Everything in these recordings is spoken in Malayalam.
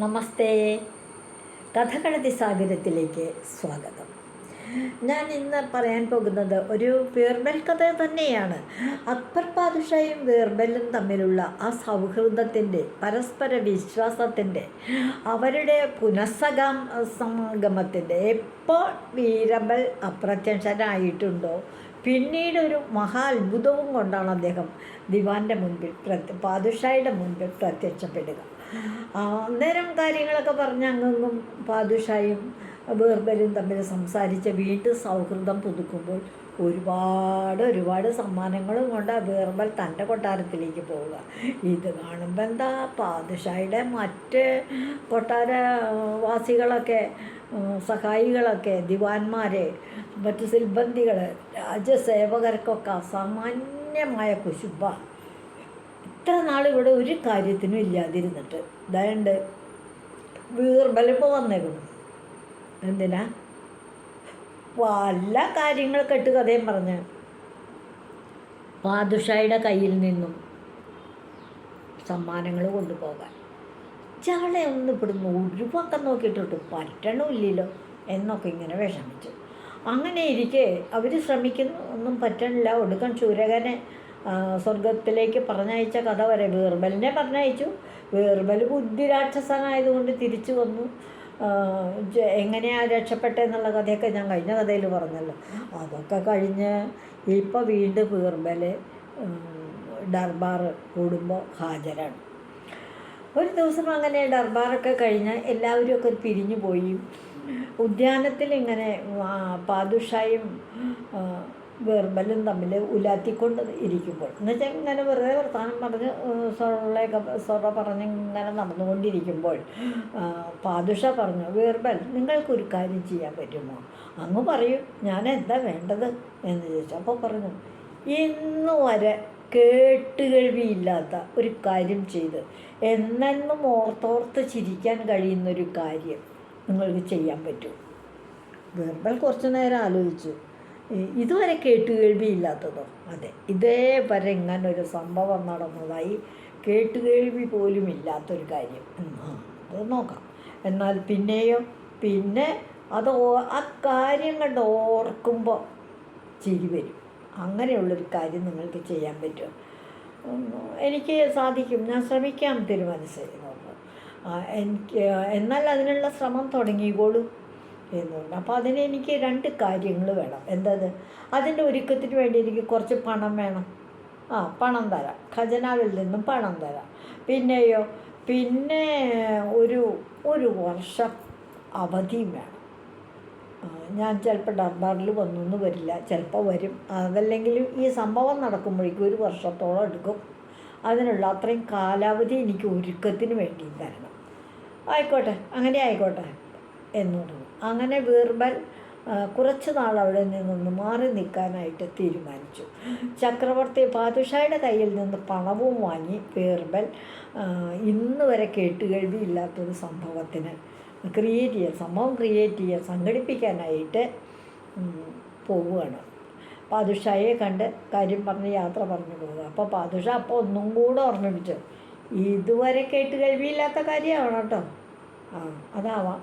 നമസ്തേ. കഥകളതി സാഗരത്തിലേക്ക് സ്വാഗതം. ഞാൻ ഇന്ന് പറയാൻ പോകുന്നത് ഒരു വീർബൽ കഥ തന്നെയാണ്. അക്ബർ പാദുഷയും വീർബലും തമ്മിലുള്ള ആ സൗഹൃദത്തിന്റെ പരസ്പര വിശ്വാസത്തിന്റെ അവരുടെ പുനഃസഗം സമാഗമത്തിന്റെ എപ്പോൾ വീരബൽ അപ്രത്യക്ഷനായിട്ടുണ്ടോ പിന്നീട് ഒരു മഹാ അത്ഭുതവും കൊണ്ടാണ് അദ്ദേഹം ദിവാന്റെ മുൻപിൽ പ്രത്യ പാതുഷായുടെ മുൻപിൽ പ്രത്യക്ഷപ്പെടുക. അന്നേരം കാര്യങ്ങളൊക്കെ പറഞ്ഞ് അങ്ങും പാതുഷായും ബീർബലും തമ്മിൽ സംസാരിച്ച് വീണ്ടും സൗഹൃദം പുതുക്കുമ്പോൾ ഒരുപാട് ഒരുപാട് സമ്മാനങ്ങളും കൊണ്ട് ബീർബൽ തന്റെ കൊട്ടാരത്തിലേക്ക് പോവുക. ഇത് കാണുമ്പോൾ എന്താ പാദുഷായുടെ മറ്റ് കൊട്ടാര വാസികളൊക്കെ സഹായികളൊക്കെ ദിവാന്മാരെ മറ്റ് സിൽബന്തികൾ രാജ്യസേവകർക്കൊക്കെ അസാമാന്യമായ കുശുബ ഇത്ര നാൾ ഇവിടെ ഒരു കാര്യത്തിനും ഇല്ലാതിരുന്നിട്ട്. ഇതാണ്ട് വീർബലിപ്പോൾ വന്നേക്കണം. എന്തിനാ? വല്ല കാര്യങ്ങൾ കെട്ടുകഥയും പറഞ്ഞ്. പാദുഷായുടെ കയ്യിൽ നിന്നും സമ്മാനങ്ങൾ കൊണ്ടുപോകാൻ. ചാളെ ഒന്ന് ഇവിടുന്ന് പക്കം നോക്കിയിട്ടുണ്ട് പറ്റണമില്ലല്ലോ എന്നൊക്കെ ഇങ്ങനെ വിഷമിച്ചു. അങ്ങനെ ഇരിക്കെ അവർ ശ്രമിക്കുന്നു ഒന്നും പറ്റണില്ല. ഒടുക്കം ചൂരകനെ സ്വർഗത്തിലേക്ക് പറഞ്ഞയച്ച കഥ വരെ വീർബലിനെ പറഞ്ഞയച്ചു. വീർബൽ ബുദ്ധിരാക്ഷസനായതുകൊണ്ട് തിരിച്ചു വന്നു. ആ, ജ- എങ്ങനെയാ രക്ഷപ്പെട്ടെന്നുള്ള കഥയൊക്കെ ഞാൻ കഴിഞ്ഞ കഥയിൽ പറഞ്ഞല്ലോ. അതൊക്കെ കഴിഞ്ഞ് ഇപ്പോൾ വീണ്ടും വീർബൽ ഡർബാർ കൂടുമ്പോൾ ഹാജരാണ്. ഒരു ദിവസം അങ്ങനെ ദർബാറൊക്കെ കഴിഞ്ഞ് എല്ലാവരും ഒക്കെ പിരിഞ്ഞു പോയി. ഉദ്യാനത്തിൽ ഇങ്ങനെ പാദുഷായും ആ, തമ്മിൽ ഉലാത്തിക്കൊണ്ട് ഇരിക്കുമ്പോൾ. എന്നുവെച്ചാൽ ഇങ്ങനെ വെറുതെ വർത്തമാനം പറഞ്ഞ് സൊള്ളയൊക്കെ സൊറ പറഞ്ഞ് ഇങ്ങനെ നടന്നുകൊണ്ടിരിക്കുമ്പോൾ പാദുഷ പറഞ്ഞു വേർബൽ നിങ്ങൾക്കൊരു കാര്യം ചെയ്യാൻ പറ്റുമോ? അങ്ങ് പറയൂ ഞാൻ എന്താ വേണ്ടത്? എന്ന് ചോദിച്ചു. അപ്പോൾ പറഞ്ഞു ഇന്നു വരെ കേട്ടുകേൾവിയില്ലാത്ത ഒരു കാര്യം ചെയ്ത് എന്നെന്നും ഓർത്തോർത്ത് ചിരിക്കാൻ കഴിയുന്നൊരു കാര്യം നിങ്ങൾക്ക് ചെയ്യാൻ പറ്റും. ബീർബൽ കുറച്ച് നേരം ആലോചിച്ചു. "ഇ- കേട്ട് കേൾവിയില്ലാത്തതോ? അതെ ഇതേവരെ ഇങ്ങനെ ഒരു സംഭവം നടന്നതായി കേട്ട് കേൾവി പോലും ഇല്ലാത്തൊരു കാര്യം. അത് നോക്കാം. എന്നാൽ പിന്നെയും പിന്നെ അത് ആ കാര്യം കണ്ട് ഓർക്കുമ്പോൾ ചിരി വരും. അങ്ങനെയുള്ളൊരു കാര്യം നിങ്ങൾക്ക് ചെയ്യാൻ പറ്റും എനിക്ക് സാധിക്കും. ഞാൻ ശ്രമിക്കാം തീരുമാനിച്ചു എനിക്ക് എന്നാൽ അതിനുള്ള ശ്രമം തുടങ്ങിക്കോളൂ. എന്ന് പറഞ്ഞു അപ്പോൾ അതിന് എനിക്ക് രണ്ട് കാര്യങ്ങൾ വേണം. എന്തത്? അതിന്റെ ഒരുക്കത്തിന് വേണ്ടി എനിക്ക് കുറച്ച് പണം വേണം. ആ പണം തരാം. ഖജനാവിൽ നിന്നും പണം തരാം. പിന്നെയോ? പിന്നെ ഒരു ഒരു വർഷം അവധിയും വേണം. ഞാൻ ചിലപ്പോൾ ഡർബാറിൽ വന്നൊന്നും വരില്ല. ചിലപ്പോൾ വരും. അതല്ലെങ്കിൽ ഈ സംഭവം നടക്കുമ്പോഴേക്കും ഒരു വർഷത്തോളം എടുക്കും. അതിനുള്ള അത്രയും കാലാവധി എനിക്ക് ഒരുക്കത്തിന് വേണ്ടി തരണം. ആയിക്കോട്ടെ. അങ്ങനെ ആയിക്കോട്ടെ. എന്ന് പറഞ്ഞു അങ്ങനെ ബീർബൽ കുറച്ചു നാൾ അവിടെ നിന്നൊന്ന് മാറി നിൽക്കാനായിട്ട് തീരുമാനിച്ചു. ചക്രവർത്തി പാതുഷായുടെ കയ്യിൽ നിന്ന് പണവും വാങ്ങി ബീർബൽ ഇന്ന് വരെ കേട്ടുകേൾവിയില്ലാത്തൊരു സംഭവത്തിന് ക്രിയേറ്റ് ചെയ്യുക സംഭവം ക്രിയേറ്റ് ചെയ്യുക സംഘടിപ്പിക്കാനായിട്ട് പോവുകയാണ്. പാതുഷായെ കണ്ട് കാര്യം പറഞ്ഞ് യാത്ര പറഞ്ഞു പോകുക. അപ്പോൾ പാതുഷ അപ്പോൾ ഒന്നും കൂടെ ഓർമ്മിപ്പിച്ചു. ഇതുവരെ കേട്ട് കഴിവില്ലാത്ത കാര്യമാണ് കേട്ടോ ആ അതാവാം.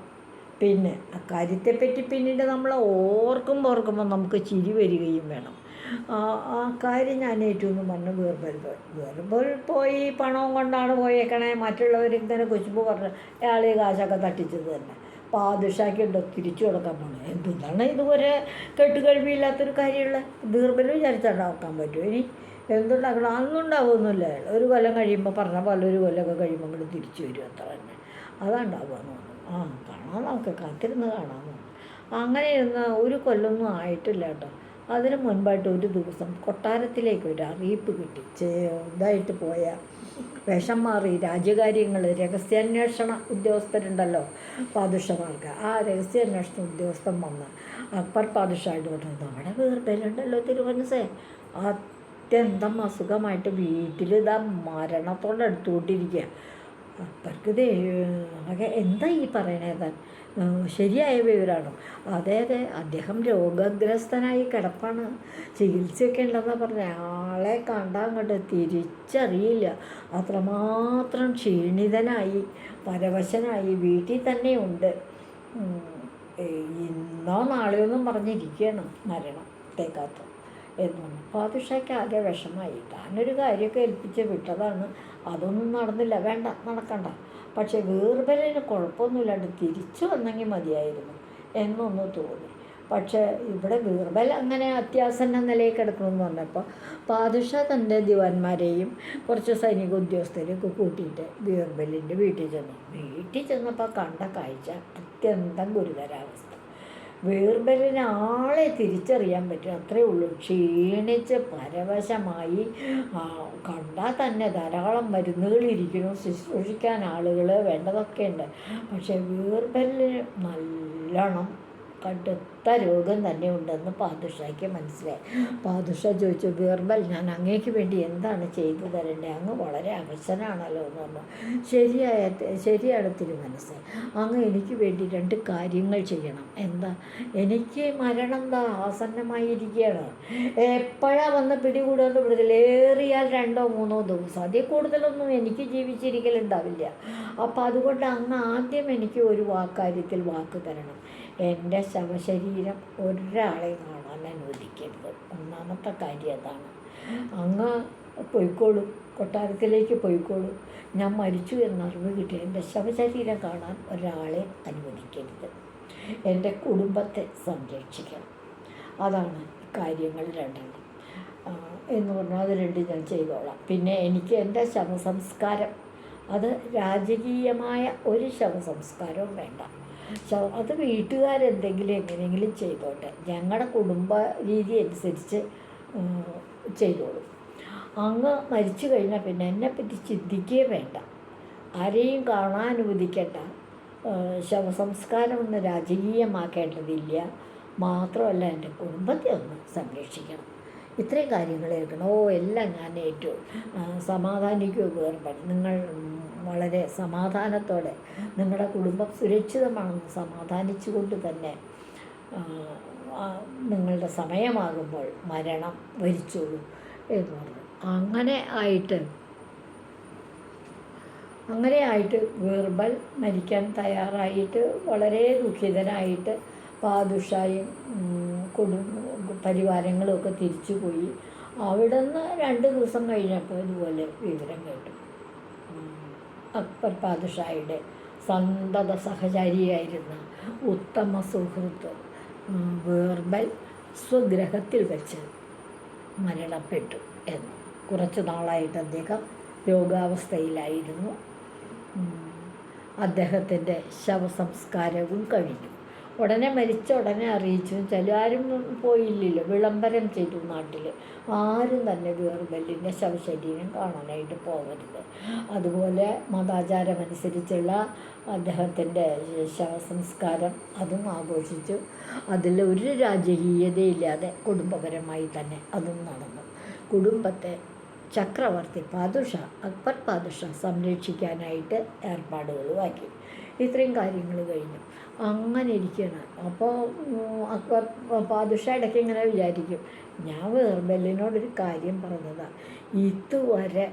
പിന്നെ അക്കാര്യത്തെപ്പറ്റി പിന്നീട് നമ്മൾ ഓർക്കുമ്പോൾ ഓർക്കുമ്പോൾ നമുക്ക് ചിരി വരികയും വേണം. ആ കാര്യം ഞാൻ ഏറ്റവും പറഞ്ഞു വേർബൽ പോയി വേർബൽ പോയി പണവും കൊണ്ടാണ് പോയേക്കണേ. മറ്റുള്ളവർ ഇങ്ങനെ കൊച്ചുമ്പോൾ പറഞ്ഞു അയാൾ ഈ കാശൊക്കെ തട്ടിച്ചത് തന്നെ. പാദുഷാക്കി ഉണ്ടോ തിരിച്ചു കൊടുക്കാൻ പോണേ. എന്താണ് ഇതുപോലെ കെട്ടുകഴിവില്ലാത്തൊരു കാര്യമുള്ള? ബീർബൽ വിചാരിച്ചുണ്ടാക്കാൻ പറ്റുമോ ഇനി എന്തുണ്ടാക്കണം? അന്നുണ്ടാവുമൊന്നുമില്ല ഒരു കൊല്ലം കഴിയുമ്പോൾ പറഞ്ഞ പോലെ ഒരു കൊല്ലമൊക്കെ കഴിയുമ്പോൾ അങ്ങോട്ട് തിരിച്ചു വരും. അത്ര തന്നെ. അതാണ്ടാവുക ആ കാണാം നമുക്ക് കാത്തിരുന്ന് കാണാം. അങ്ങനെ ഇരുന്ന് ഒരു കൊല്ലമൊന്നും ആയിട്ടില്ല കേട്ടോ. അതിന് മുൻപായിട്ട് ഒരു ദിവസം കൊട്ടാരത്തിലേക്ക് ഒരു അറിയിപ്പ് കിട്ടി. ഇതായിട്ട് പോയ വേഷം മാറി രാജ്യകാര്യങ്ങൾ രഹസ്യാന്വേഷണ ഉദ്യോഗസ്ഥരുണ്ടല്ലോ പാദുഷമാർക്ക്. ആ രഹസ്യാന്വേഷണ ഉദ്യോഗസ്ഥൻ വന്ന് അക്ബർ പാദുഷായിട്ട് പറഞ്ഞു നമ്മുടെ വീർബലുണ്ടല്ലോ തിരുവനസേ അത്യന്തം അസുഖമായിട്ട് വീട്ടിൽ ഇതാ മരണത്തോടെ അടുത്തുകൊണ്ടിരിക്കുക അപ്പർക്ക് ആകെ എന്താ ഈ പറയണത് ശരിയായ വിവരമാണോ അതെ അതെ അദ്ദേഹം രോഗഗ്രസ്തനായി കിടപ്പാണ്. ചികിത്സയൊക്കെ ഉണ്ടെന്നാണ് പറഞ്ഞ. ആളെ കണ്ടാൽ അങ്ങോട്ട് തിരിച്ചറിയില്ല. അത്രമാത്രം ക്ഷീണിതനായി പരവശനായി വീട്ടിൽ തന്നെ ഉണ്ട്. ഉം, ഏയ് ഇന്നോ നാളെയൊന്നും പറഞ്ഞിരിക്കണം മരണം. മരണത്തേക്കകത്ത് എന്ന് പറഞ്ഞു പാതുഷയ്ക്ക് ആകെ വിഷമായി താനൊരു കാര്യമൊക്കെ ഏൽപ്പിച്ച് വിട്ടതാണ്. അതൊന്നും നടന്നില്ല. വേണ്ട നടക്കണ്ട. പക്ഷേ വീർബലിന് കുഴപ്പമൊന്നുമില്ലാണ്ട് തിരിച്ചു വന്നെങ്കിൽ മതിയായിരുന്നു എന്നൊന്ന് തോന്നി. പക്ഷേ ഇവിടെ വീർബൽ അങ്ങനെ അത്യാസന്ന നിലയിൽ കിടക്കണമെന്ന് പറഞ്ഞപ്പോൾ പാദുഷ തന്റെ ദിവാന്മാരെയും കുറച്ച് സൈനിക ഉദ്യോഗസ്ഥരെയൊക്കെ കൂട്ടിയിട്ട് ബീർബലിന്റെ വീട്ടിൽ ചെന്നു. വീട്ടിൽ ചെന്നപ്പോൾ കണ്ട കാഴ്ച അത്യന്തം ഗുരുതരാവസ്ഥ. വീർബലിന് ആളെ തിരിച്ചറിയാൻ പറ്റും. അത്രേ ഉള്ളൂ. ക്ഷീണിച്ച് പരവശമായി കണ്ടാൽ തന്നെ ധാരാളം മരുന്നുകൾ ഇരിക്കുന്നു ശുശ്രൂഷിക്കാൻ ആളുകൾ വേണ്ടതൊക്കെ ഉണ്ട്. പക്ഷേ വീർബലിന് നല്ലോണം കടുത്ത രോഗം തന്നെ ഉണ്ടെന്ന് പാതുഷയ്ക്ക് മനസ്സിലായി. പാതുഷ ചോദിച്ചു ബീർബൽ ഞാൻ അങ്ങേക്ക് വേണ്ടി എന്താണ് ചെയ്തു തരേണ്ടത് അങ്ങ് വളരെ അവശനാണല്ലോ എന്ന് പറഞ്ഞു. ശരിയായ ശരിയാണ് തിരുമനസ്. അങ്ങ് എനിക്ക് വേണ്ടി രണ്ട് കാര്യങ്ങൾ ചെയ്യണം. എന്താ? എനിക്ക് മരണം എന്താ ആസന്നമായിരിക്കുകയാണ്. എപ്പോഴാണ് വന്ന് പിടികൂടുമെന്ന് വിടുതൽ ഏറിയാൽ രണ്ടോ മൂന്നോ ദിവസം. അതിൽ കൂടുതലൊന്നും എനിക്ക് ജീവിച്ചിരിക്കലുണ്ടാവില്ല അപ്പോൾ അതുകൊണ്ട് അങ്ങ് ആദ്യം എനിക്ക് ഒരു വാക്കാര്യത്തിൽ വാക്ക് തരണം. എന്റെ ശവശരീരം ഒരാളെ കാണാൻ അനുവദിക്കരുത് ഒന്നാമത്തെ കാര്യം അതാണ്. അങ്ങ് പൊയ്ക്കോളും. കൊട്ടാരത്തിലേക്ക് പൊയ്ക്കോളും. ഞാൻ മരിച്ചു എന്നറിവ് കിട്ടി എന്റെ ശവശരീരം കാണാൻ ഒരാളെ അനുവദിക്കരുത്. എന്റെ കുടുംബത്തെ സംരക്ഷിക്കണം. അതാണ് കാര്യങ്ങൾ രണ്ടെണ്ണം. എന്ന് പറഞ്ഞാൽ അത് രണ്ട് ഞാൻ ചെയ്തോളാം. പിന്നെ എനിക്ക് എന്റെ ശവസംസ്കാരം അത് രാജകീയമായ ഒരു ശവസംസ്കാരവും വേണ്ട. ശവ അത് വീട്ടുകാരെന്തെങ്കിലും എങ്ങനെയെങ്കിലും ചെയ്തോട്ടെ. ഞങ്ങളുടെ കുടുംബ രീതി അനുസരിച്ച് ചെയ്തോളും. അങ്ങ് മരിച്ചു കഴിഞ്ഞാൽ പിന്നെ എന്നെപ്പറ്റി ചിന്തിക്കുകയേ വേണ്ട. ആരെയും കാണാൻ അനുവദിക്കേണ്ട. ശവസംസ്കാരം ഒന്ന് രാജകീയമാക്കേണ്ടതില്ല. മാത്രമല്ല എന്റെ കുടുംബത്തെ ഒന്ന് സംരക്ഷിക്കണം. ഇത്രയും കാര്യങ്ങൾ ഏൽക്കണം ഓ എല്ലാം ഞാൻ ഏറ്റു. ആ, സമാധാനിക്കുക വേർപെട നിങ്ങൾ വളരെ സമാധാനത്തോടെ നിങ്ങളുടെ കുടുംബം സുരക്ഷിതമാണെന്ന് സമാധാനിച്ചുകൊണ്ട് തന്നെ നിങ്ങളുടെ സമയമാകുമ്പോൾ മരണം വരിച്ചോളൂ എന്ന് പറഞ്ഞു. അങ്ങനെ ആയിട്ട് അങ്ങനെ ആയിട്ട് വീർബൽ മരിക്കാൻ തയ്യാറായിട്ട് വളരെ ദുഃഖിതനായിട്ട് പാദുഷായും ഉം, കുടുംബ പരിവാരങ്ങളും ഒക്കെ തിരിച്ചു പോയി അവിടെ നിന്ന് രണ്ട് ദിവസം കഴിഞ്ഞപ്പോൾ ഇതുപോലെ വിവരം കേട്ടു. അക്ബർ പാതുഷായുടെ സന്തത സഹചാരിയായിരുന്ന ഉത്തമ സുഹൃത്ത് വേർബൽ സ്വഗ്രഹത്തിൽ വെച്ച് മരണപ്പെട്ടു എന്ന്. കുറച്ച് നാളായിട്ട് അദ്ദേഹം രോഗാവസ്ഥയിലായിരുന്നു. അദ്ദേഹത്തിന്റെ ശവസംസ്കാരവും കഴിഞ്ഞു. ഉടനെ മരിച്ച ഉടനെ അറിയിച്ചു. ആരും പോയില്ലല്ലോ. വിളംബരം ചെയ്തു നാട്ടിൽ ആരും തന്നെ ബീർബലിന്റെ ശവശരീരം കാണാനായിട്ട് പോകരുത് അതുപോലെ മതാചാരമനുസരിച്ചുള്ള അദ്ദേഹത്തിന്റെ ശവസംസ്കാരം അതും ആഘോഷിച്ചു. അതിൽ ഒരു രാജകീയതയില്ലാതെ കുടുംബപരമായി തന്നെ അതും നടന്നു. കുടുംബത്തെ ചക്രവർത്തി പാതുഷ അക്ബർ പാതുഷ സംരക്ഷിക്കാനായിട്ട് ഏർപ്പാടുകളുമാക്കി ഇത്രയും കാര്യങ്ങൾ കഴിഞ്ഞു. അങ്ങനെ ഇരിക്കുകയാണ് അപ്പോൾ അക്ബർ പാദുഷ ഇടയ്ക്ക് ഇങ്ങനെ വിചാരിക്കും ഞാൻ വേർബെല്ലിനോടൊരു കാര്യം പറഞ്ഞതാണ് ഇതുവരെ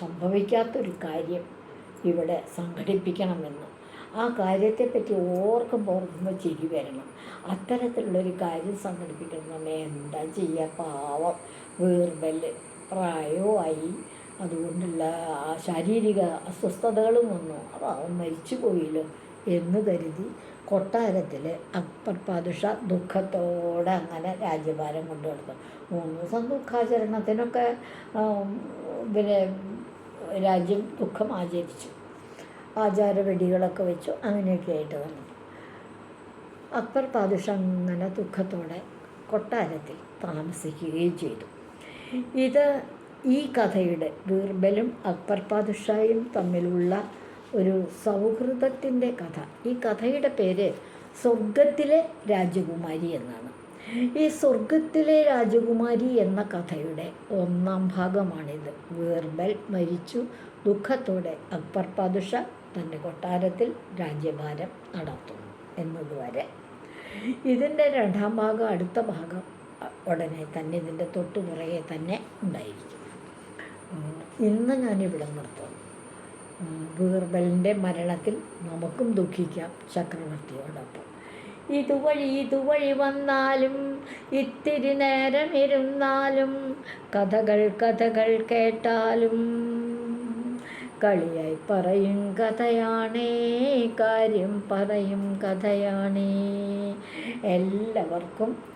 സംഭവിക്കാത്തൊരു കാര്യം ഇവിടെ സംഘടിപ്പിക്കണമെന്ന്. ആ കാര്യത്തെപ്പറ്റി ഓർക്കുമ്പോൾ ഓർക്കുമ്പോൾ ചിരി വരണം. അത്തരത്തിലുള്ളൊരു കാര്യം സംഘടിപ്പിക്കണം എന്താ ചെയ്യുക പാവം വീർബൽ പ്രായവുമായി അതുകൊണ്ടുള്ള ആ ശാരീരിക അസ്വസ്ഥതകളും വന്നു. അപ്പോൾ അവൻ മരിച്ചു പോയില്ലോ എന്ന് കരുതി കൊട്ടാരത്തിൽ അക്ബർ പാദുഷ ദുഃഖത്തോടെ അങ്ങനെ രാജ്യഭാരം കൊണ്ടു മൂന്ന് ദിവസം ദുഃഖാചരണത്തിനൊക്കെ പിന്നെ രാജ്യം ദുഃഖം ആചരിച്ചു. ആചാരവെടികളൊക്കെ വെച്ചു അങ്ങനെയൊക്കെ ആയിട്ട് വന്നു. അക്ബർ പാദുഷ അങ്ങനെ ദുഃഖത്തോടെ കൊട്ടാരത്തിൽ താമസിക്കുകയും ചെയ്തു. ഇത് ഈ കഥയുടെ ബീർബലും അക്ബർ പാതുഷായും തമ്മിലുള്ള ഒരു സൗഹൃദത്തിന്റെ കഥ. ഈ കഥയുടെ പേര് സ്വർഗത്തിലെ രാജകുമാരി എന്നാണ്. ഈ സ്വർഗത്തിലെ രാജകുമാരി എന്ന കഥയുടെ ഒന്നാം ഭാഗമാണിത്. ബീർബൽ മരിച്ചു. ദുഃഖത്തോടെ അക്ബർ പാദുഷ തന്റെ കൊട്ടാരത്തിൽ രാജ്യഭാരം നടത്തുന്നു എന്നതുവരെ. ഇതിന്റെ രണ്ടാം ഭാഗം അടുത്ത ഭാഗം ഉടനെ തന്നെ ഇതിന്റെ തൊട്ടു പുറകെ തന്നെ ഉണ്ടായിരിക്കും. ഇന്ന് ഞാനിവിടെ നിർത്തുന്നു. ബീർബലിന്റെ മരണത്തിൽ നമുക്കും ദുഃഖിക്കാം ചക്രവർത്തിയോടൊപ്പം. ഇതുവഴി ഇതുവഴി വന്നാലും ഇത്തിരി നേരം ഇരുന്നാലും കഥകൾ കഥകൾ കേട്ടാലും കളിയായി പറയും കഥയാണേ കാര്യം പറയും കഥയാണേ. എല്ലാവർക്കും